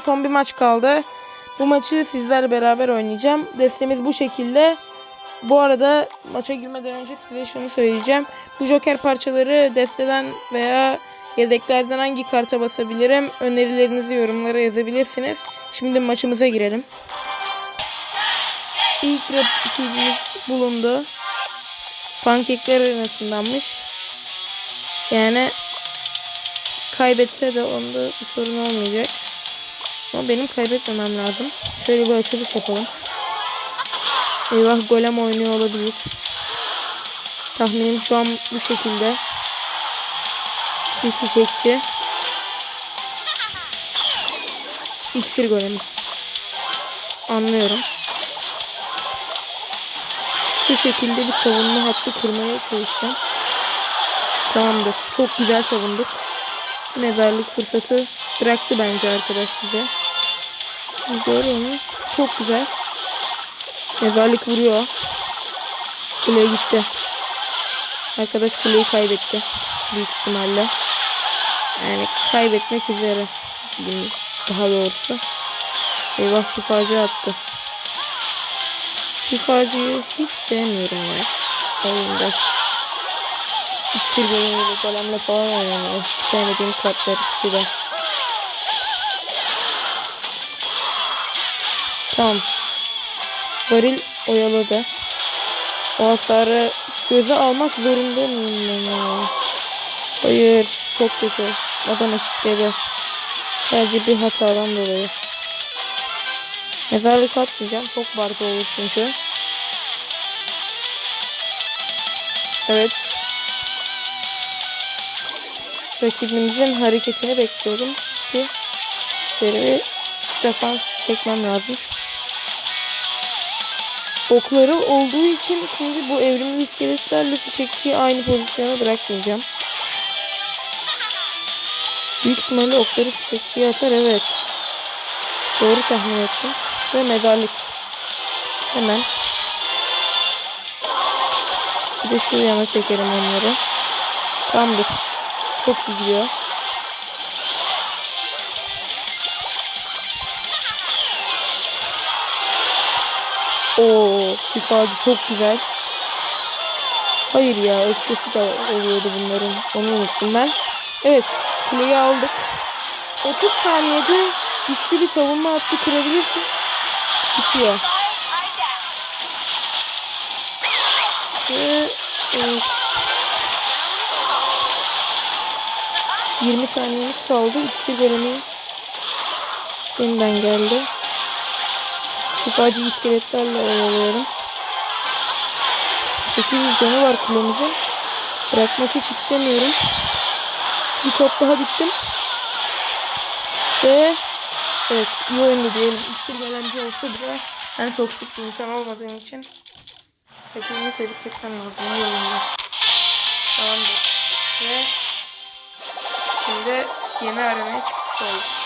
Son bir maç kaldı. Bu maçı sizlerle beraber oynayacağım. Destemiz bu şekilde. Bu arada maça girmeden önce size şunu söyleyeceğim. Bu joker parçaları desteden veya yedeklerden hangi karta basabilirim? Önerilerinizi yorumlara yazabilirsiniz. Şimdi maçımıza girelim. İlk rakibimiz bulundu. Pankekler arasındanmış. Yani kaybetse de onda bir sorun olmayacak. Ama benim kaybetmemem lazım. Şöyle bir açılış yapalım. Eyvah golem oynuyor olabilir. Tahminim şu an bu şekilde. Bir fişekçi. İksir golemi. Anlıyorum. Şu şekilde bir savunma hattı kurmaya çalışacağım. Tamamdır. Çok güzel savunduk. Mezarlık fırsatı bıraktı bence arkadaş bize. Görüyor musun? Çok güzel. Mezarlık vuruyor. Kule gitti. Arkadaş kuleyi kaybetti. Büyük ihtimalle. Yani kaybetmek üzere. Daha doğrusu. Eyvah şifacı attı. Şifacıyı hiç sevmiyorum ya. Oyunda. Bölümüyle golemle falan oynanıyor. Hiç sevmediğim kartlar ikisi de. Tamam. Varil oyaladı. O hasarı göze almak zorunda mıyım? Hayır. Çok kötü. Adam eşitledi. Sadece bir hatadan dolayı. Mezarlık atmayacağım. Çok barda olur çünkü. Evet. Rakibimizin hareketini bekliyorum ki seri bir defans çekmem lazım. Okları olduğu için şimdi bu evrimli iskeletlerle fişekçiyi aynı pozisyona bırakmayacağım. Büyük ihtimalle okları fişekçiye atar evet. Doğru tahmin ettim. Ve mezarlık. Hemen. Bir de şu yana çekelim onları. Tamamdır. Çok iyi gidiyor. Oo, şifacı çok güzel. Hayır ya öfkesi de oluyordu bunların. Onu unuttum ben. Evet kuleyi aldık. 30 saniyede güçlü bir savunma hattı kurabilirsin. Bitiyor. Ve evet. 20 saniyemiz kaldı. İkisi golemi yeniden geldi. Şifacı iskeletlerle oyalıyorum. 800 canı var kulemizin. Bırakmak hiç istemiyorum. Bir top daha bittim. Ve evet iyi oyundu diyelim. İksir gelenci olsa bile ben toksik bir insan olmadığım için hepsini tebrik etmem lazım. İyi oyundu. Tamamdır. Ve şimdi yeni aramaya çıkmış olduk.